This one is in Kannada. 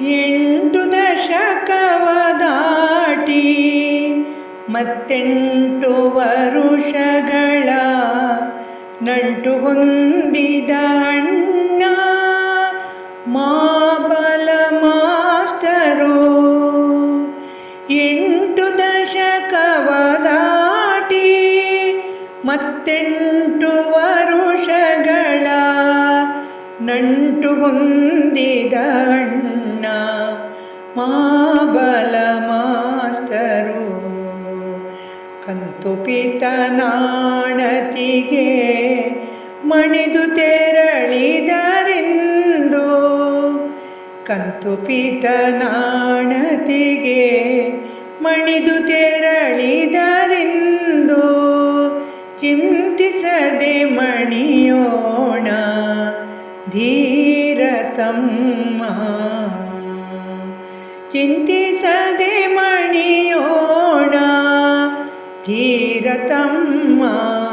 ಎಂಟು ದಶಕವ ದಾಟಿ ಮತ್ತೆಂಟು ವರುಷಗಳ ನಂಟು ಹೊಂದಿದ ಅಣ್ಣ, ಮಾಬಲ ಮಾಸ್ಟರು. ಎಂಟು ದಶಕವ ದಾಟಿ ಮತ್ತೆಂಟು ವರುಷಗಳ ನಂಟು ಹೊಂದಿದ ಅಣ್ಣ, ಮಾಬಲ ಮಾಸ್ಟರು ಕಂತು ಪಿತನಾಣತಿಗೆ ಮಣಿದು ತೆರಳಿದರೆಂದು. ಕಂತು ಪಿತನಾಣತಿಗೆ ಮಣಿದು ತೆರಳಿದರೆಂದು. ಚಿಂತಿಸದೆ ಮಣಿಯೋಣ धीरतं चिन्तिसदे मणियोणा धीरतं मा।